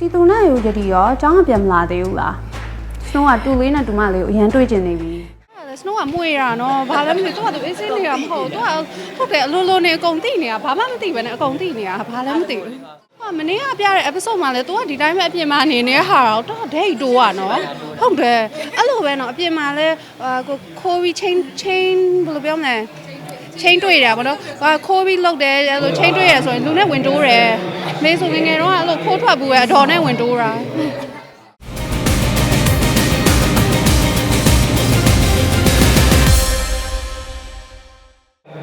စီသူနဲ့ယူကြည်ရောတောင်းပြန်မလာသေးဘူးလားစနိုးကတူလေးနဲ့တူမလေးကိုအရန်တွေ့ကျင်နေပြီ snow ကမွေတာနော်ဘာလဲမသိဘူးသူကသူအေးဆေးနေတာမဟုတ်သူကဟုတ်တယ်အလိုလိုနေအကုန်သိနေတာဘာမှမသိဘဲနဲ့အကုန်သိနေတာဘာလဲမသိဘူးဟာမနေ့ကပြတဲ့ episode မှာလဲသူကဒီတိုင်းပဲအပြင်မှာနေနေဟာတော့တော့ date တိုးอ่ะနော်ဟုတ်တယ်အဲ့လိုပဲနော်အပြင်မှာလဲကိုခိုးပြီး chain chain ဘယ်လိုပြောမလဲ chain တွေ့တာဗောနော်ခိုးပြီးလောက်တယ်အဲ့လို chain တွေ့ရဆိုရင်လူနဲ့ဝင်တိုးတယ် မေးဆိုငယ်ငယ်တော့အဲ့လိုခိုးထွက်ဘူးပဲအတော်နဲ့ဝင်တိုးတာ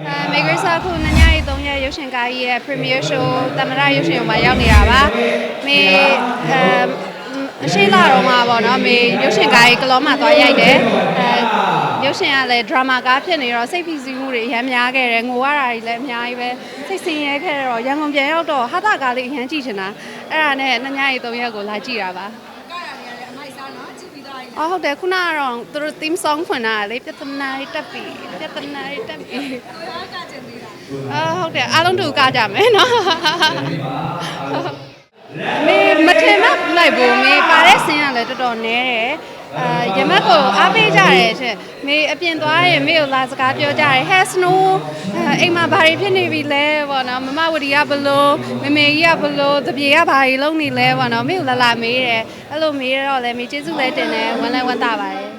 အဲမေဂရစာခုနညရီ3ရက်ရုပ်ရှင်ကားကြီးရဲ့ premiere show တမရရုပ်ရှင်မှာရောက်နေတာပါမေအဲအရှိလာတော့မှာပေါ့နော်မေရုပ်ရှင်ကားကြီးကလောမှာသွားရိုက်တယ်အဲ ရုပ်ရှင်ကလည်း drama ကားဖြစ်နေတော့စိတ်ဖိစီးမှုတွေအများများခဲ့တယ်ငိုရတာတွေလည်းအများကြီးပဲစိတ်ဆင်းရဲခဲ့တော့ရန်ကုန်ပြန်ရောက်တော့ဟာတာကားလေးအရန်ကြည့်ချင်တာအဲ့ဒါနဲ့နညရီ3ရက်ကိုလာကြည့်တာပါအော်ဟုတ်တယ်ခုနကတော့သူတို့ theme song ဖွင့်တာလေပြဿနာတွေတက်ပြီပြဿနာတွေတက်ပြီအာဟုတ်တယ်အားလုံးတူကကြမယ်နော်မေမထင်မှလိုက်ဘူးမေပါတဲ့ဆင်းကလည်းတော်တော်နဲတယ် အာရမက်ကိုအားပေးကြတယ်ချက်မေအပြင်သွားရင်မေကိုလာစကားပြောကြတယ် has no အိမ်မှာဘာတွေဖြစ်နေပြီလဲပေါ့နော်မမဝတီကဘလို့မမေကြီးကဘလို့တပြေကဘာတွေလုပ်နေလဲပေါ့နော်မေကိုလာလာမေးတယ်အဲ့လိုမေးတော့လည်းမေကျေးဇူးလည်းတင်တယ်ဝမ်းလည်းဝမ်းသာပါတယ်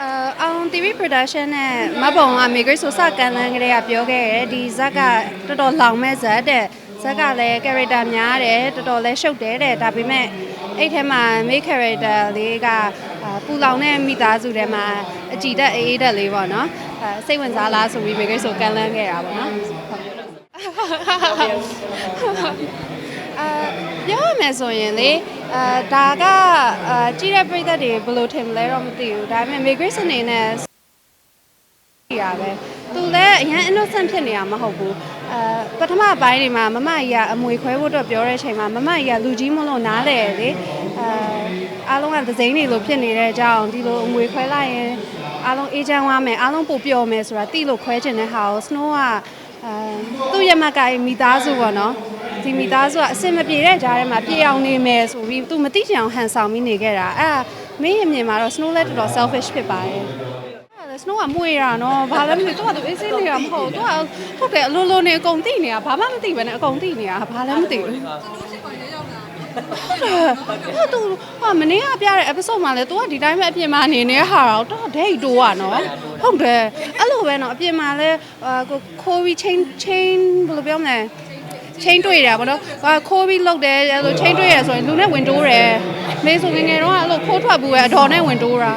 အာအောင် TV production နဲ့မဘုံကမေဂရိဆိုစကန်လန်းကလေးကပြောခဲ့တယ်ဒီဇက်ကတော်တော်လောင်မဲ့ဇက်တဲ့ဇက်ကလည်း character များတယ်တော်တော်လည်းရှုပ်တယ်တဲ့ဒါပေမဲ့အဲ့ထဲမှာ main character လေးကအာ ပူလောင်တဲ့မိသားစုထဲမှာအကြည်တက်အေးအေးတက်လေးပေါ့နော်အဲစိတ်ဝင်စားလားဆိုပြီးမေဂရိဆိုကန်လန်းခဲ့တာပေါ့နော်အာပြောရမယ်ဆိုရင်လေအာဒါကအာကြည့်တဲ့ပရိသတ်တွေဘယ်လိုထင်မလဲတော့မသိဘူးဒါပေမဲ့မေဂရိစအနေနဲ့ရပဲသူလည်းအရင် innocent ဖြစ်နေတာမဟုတ်ဘူးအဲပထမပိုင်းတွေမှာမမကြီးကအမွေခွဲဖို့အတွက်ပြောတဲ့အချိန်မှာမမကြီးကလူကြီးမလို့နားလေလေအဲ အားလုံးကသစိမ့်တွေလိုဖြစ်နေတဲ့အကြောင်းဒီလိုအမွေခွဲလိုက်ရင်အားလုံးအေးချမ်းသွားမယ်အားလုံးပို့ပျော်မယ်ဆိုတာတိလို့ခွဲချင်တဲ့ဟာကို Snow ကအဲသူ့ရမက်ကမိသားစုပေါ့နော်ဒီမိသားစုကအစင်မပြေတဲ့ကြားထဲမှာပြေအောင်နေမယ်ဆိုပြီးသူမသိချင်အောင်ဟန်ဆောင်ပြီးနေခဲ့တာအဲ့ဒါမင်းရဲ့မြင်မှာတော့ Snow လည်းတော်တော် selfish ဖြစ်ပါတယ်အဲ့ဒါစနိုးကမွေတာနော်ဘာလဲမသိသူကသူအေးစင်းနေတာမဟုတ်သူကဟုတ်တယ်အလိုလိုနေအကုန်သိနေတာဘာမှမသိပဲနဲ့အကုန်သိနေတာဘာလဲမသိဘူး ဟာသူဟာမနေ့ကပြတဲ့ episode မှာလဲ तू ကဒီတိုင်းပဲအပြင်မှာနေနေတဲ့ဟာတော့တော့ဒိတ်တိုးอ่ะနော်ဟုတ်တယ်အဲ့လိုပဲနော်အပြင်မှာလဲအာကိုခိုးပြီး chain chain ဘယ်လိုပြောမလဲ chain တွေ့တာဗောနော်ဟာခိုးပြီးလောက်တယ်အဲ့လို chain တွေ့ရဆိုရင်လူနဲ့ဝင်တိုးတယ်မေးဆိုငယ်ငယ်တော့အဲ့လိုခိုးထွက်ဘူးပဲအတော်နဲ့ဝင်တိုးတာ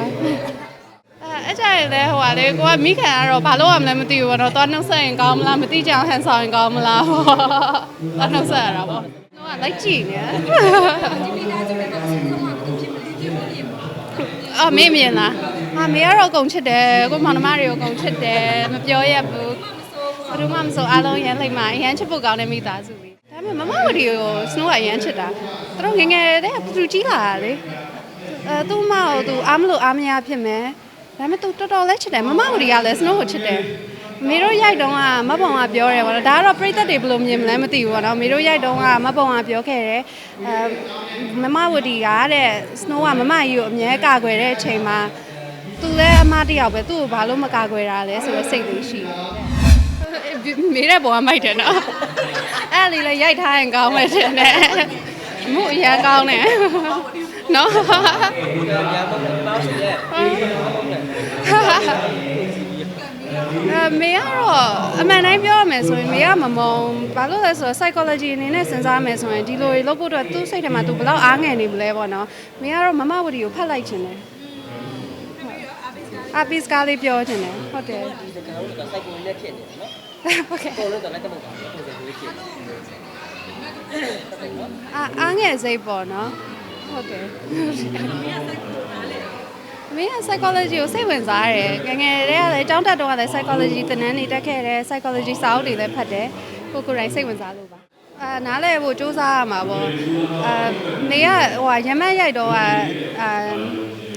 အဲအဲ့ကြရင်လည်းဟိုပါလေကိုကမိခံကတော့ဘာလို့ရမလဲမသိဘူးပေါ့နော်သွားနှုတ်ဆက်ရင်ကောင်းမလားမသိကြအောင်ဟန်ဆောင်ရင်ကောင်းမလားပေါ့သွားနှုတ်ဆက်ရတာပေါ့တော့ လိုက်ကြည့်နေအမေမြင်လားအမေကတော့အကုန်ချစ်တယ်ကိုမောင်နှမတွေကိုအကုန်ချစ်တယ်မပြောရဘူးဘယ်သူမှမဆိုအားလုံးရမ်းလိုက်မှအရန်ချစ်ဖို့ကောင်းတဲ့မိသားစုလေးဒါပေမဲ့မမဝတီကိုစနိုးကအရန်ချစ်တာသူတို့ငယ်ငယ်တည်းကသူကြီးလာတာလေအဲသူ့မကိုသူအားမလို့အားမရဖြစ်မယ်ဒါပေမဲ့သူတော်တော်လေးချစ်တယ်မမဝတီကလည်းစနိုးကိုချစ်တယ် မေတို့ရိုက်တုန်းကမဘုံကပြောတယ်ပေါ့နော်ဒါကတော့ပြိသက်တွေဘယ်လိုမြင်မလဲမသိဘူးပေါ့နော်မေတို့ရိုက်တုန်းကမဘုံကပြောခဲ့တယ်အဲမမဝတီကတဲ့စနိုးကမမကြီးကိုအမြဲကာကွယ်တဲ့အချိန်မှာသူလည်းအမတစ်ယောက်ပဲသူ့ကိုဘာလို့မကာကွယ်တာလဲဆိုတော့စိတ်လေးရှိတယ်မေတဲ့ပုံကမိုက်တယ်နော်အဲ့လေးလည်းရိုက်ထားရင်ကောင်းမယ်ထင်တယ်မှုအရန်ကောင်းတယ်နော် အမေကတော့အမှန်တိုင်းပြောရမယ်ဆိုရင်မေကမမုံဘာလို့လဲဆိုတော့ psychology အနေနဲ့စဉ်းစားမယ်ဆိုရင်ဒီလိုတွေလုပ်ဖို့အတွက်သူ့စိတ်ထဲမှာသူဘယ်လောက်အားငယ်နေမလဲပေါ့နော်မေကတော့မမဝတီကိုဖတ်လိုက်ခြင်းတယ်အပစ်ကားလေးပြောခြင်းတယ်ဟုတ်တယ်ဒီစကားတို့ကစိုက်ကိုလည်းဖြစ်နေတယ်နော်ဟုတ်ကဲ့ပေါ်လို့တော့လည်းတမန်ပါပုံစံလေးဖြစ်နေအာအားငယ်စိတ်ပေါ့နော်ဟုတ်တယ် မင်းက psychology ကိုစိတ်ဝင်စားတယ်ငယ်ငယ်တည်းကလည်းအကြောင်းတက်တော့ကလည်း psychology သင်တန်းတွေတက်ခဲ့တယ် psychology စာအုပ်တွေလည်းဖတ်တယ်ကိုကိုယ်တိုင်စိတ်ဝင်စားလို့ပါအာနားလဲဖို့စူးစမ်းရမှာပေါ့အာနေကဟိုဟာရမက်ရိုက်တော့ကအာ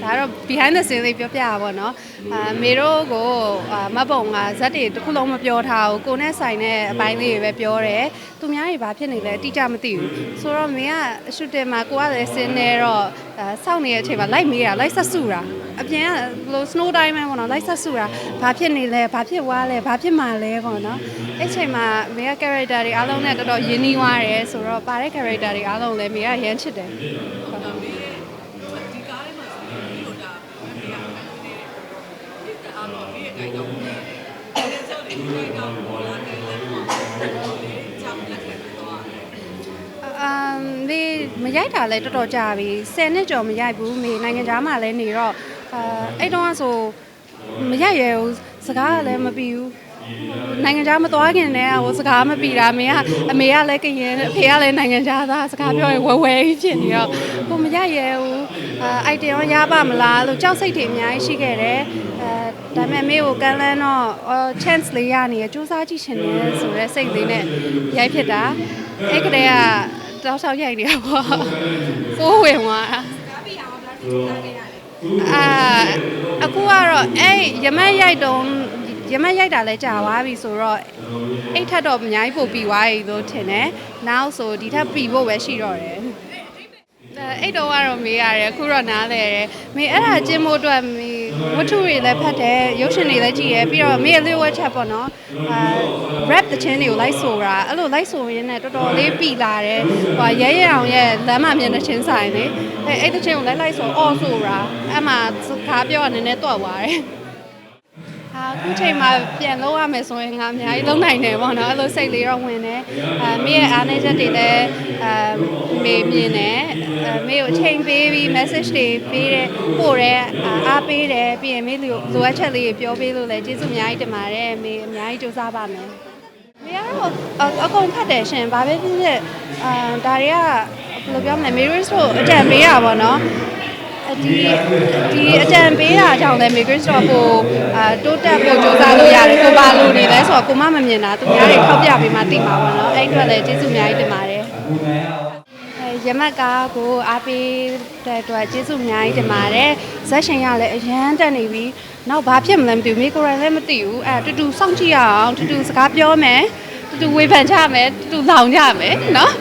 ဒါဒါကတော့ behind the scene လေးပြောပြတာပေါ့နော်အာမေတို့ကိုအာမတ်ပုံကဇက်တွေတစ်ခုလုံးမပြောထားဘူးကိုနဲ့ဆိုင်တဲ့အပိုင်းလေးတွေပဲပြောတယ်သူများတွေဘာဖြစ်နေလဲအတိအကျမသိဘူးဆိုတော့မေကအရှုတင်မှာကိုကလည်းစင်းနေတော့အာစောင့်နေတဲ့အချိန်မှာလိုက်မေးတာလိုက်ဆက်စုတာအပြင်ကဘယ်လို snow time ပဲပေါ့နော်လိုက်ဆက်စုတာဘာဖြစ်နေလဲဘာဖြစ်သွားလဲဘာဖြစ်မှာလဲပေါ့နော်အဲ့ချိန်မှာမေက character တွေအားလုံးနဲ့တော်တော်ရင်းနှီးသွားတယ်ဆိုတော့ပါတဲ့ character တွေအားလုံးလည်းမေကရမ်းချစ်တယ် အမ်ဒီမရိုက်တာလဲတော်တော်ကြာပြီ10နှစ်ကျော်မရိုက်ဘူးမေနိုင်ငံသားမှလည်းနေတော့အာအဲ့တော့ကဆိုမရိုက်ရဘူးစကားကလည်းမပြီးဘူးနိုင်ငံသားမသွားခင်တည်းကဟိုစကားမပြီးတာမေကအမေကလည်းကရင်အဖေကလည်းနိုင်ငံသားသားစကားပြောရင်ဝဲဝဲကြီးဖြစ်နေတော့ကိုမရိုက်ရဘူးအာအိုက်တင်ရောရပါမလားလို့ကြောက်စိတ်တွေအများကြီးရှိခဲ့တယ်အဲ ဒါပေမဲ့မေကိုကန်လန်းတော့အော် chance လေးရနေရစူးစမ်းကြည့်ချင်တယ်ဆိုရဲစိတ်လေးနဲ့ရိုက်ဖြစ်တာအဲ့ကတည်းကတောက်လျှောက်ရိုက်နေတာပေါ့ကိုယ်ဝင်သွားတာအာအခုကတော့အဲ့ရမက်ရိုက်တော့ရမက်ရိုက်တာလဲကြာသွားပြီဆိုတော့အိတ်ထက်တော့အများကြီးပို့ပြီးသွားပြီလို့ထင်တယ်နောက်ဆိုဒီထက်ပြီးဖို့ပဲရှိတော့တယ်အဲ့တော့ကတော့မေးရတယ်အခုတော့နားလဲတယ်မေအဲ့ဒါကျင်းဖို့အတွက်မေ ဝတ္ထုတွေလည်းဖတ်တယ်ရုပ်ရှင်တွေလည်းကြည့်ရပြီးတော့မေရဲ့ little chat ပေါ့နော်အာ rap တခြင်းတွေကိုလိုက်ဆိုတာအဲ့လိုလိုက်ဆိုရင်းနဲ့တော်တော်လေးပြီလာတယ်ဟိုရဲရဲအောင်ရဲ့လမ်းမမြင်တဲ့ချင်းဆိုင်လေအဲ့အဲ့တခြင်းကိုလိုက်လိုက်ဆိုအော်ဆိုတာအဲ့မှာစကားပြောရနည်းနည်းတော့သွားတယ် ဟာအခုချိန်မှာပြန်လို့ရမယ်ဆိုရင်ငါအများကြီးလုံနိုင်တယ်ပေါ့နော်အဲ့လိုစိတ်လေးတော့ဝင်တယ်အဲမေရဲ့အားနေချက်တွေလည်းအဲမေမြင်တယ်အဲမေကိုအချိန်ပေးပြီး message တွေပေးတယ်ပို့တယ်အာအားပေးတယ်ပြီးရင်မေလိုလိုအပ်ချက်လေးတွေပြောပေးလို့လည်းကျေးဇူးအများကြီးတင်ပါတယ်မေအများကြီးစူးစမ်းပါမယ်မေကတော့အအကုန်ဖတ်တယ်ရှင်ဘာပဲဖြစ်ဖြစ်အာဒါတွေကဘယ်လိုပြောမလဲ mirrors တို့အကြံပေးတာပေါ့နော် ဒီဒီအကြံပေးတာကြောင့်လည်း migrant store ကိုအာတိုးတက်ဖို့ကြိုးစားလို့ရတယ်ကိုပါလို့နေလဲဆိုတော့ကိုမမမြင်တာသူများတွေထောက်ပြပေးမှသိမှာပေါ့နော်အဲ့အတွက်လည်းကျေးဇူးအများကြီးတင်ပါတယ်အဲရမတ်ကားကိုအားပေးတဲ့အတွက်ကျေးဇူးအများကြီးတင်ပါတယ်ဇက်ရှင်ရလည်းအရန်တက်နေပြီနောက်ဘာဖြစ်မလဲမသိဘူးမိကိုရန်လည်းမသိဘူးအဲတူတူစောင့်ကြည့်ရအောင်တူတူစကားပြောမယ်တူတူဝေဖန်ကြမယ်တူတူလောင်ကြမယ်နော်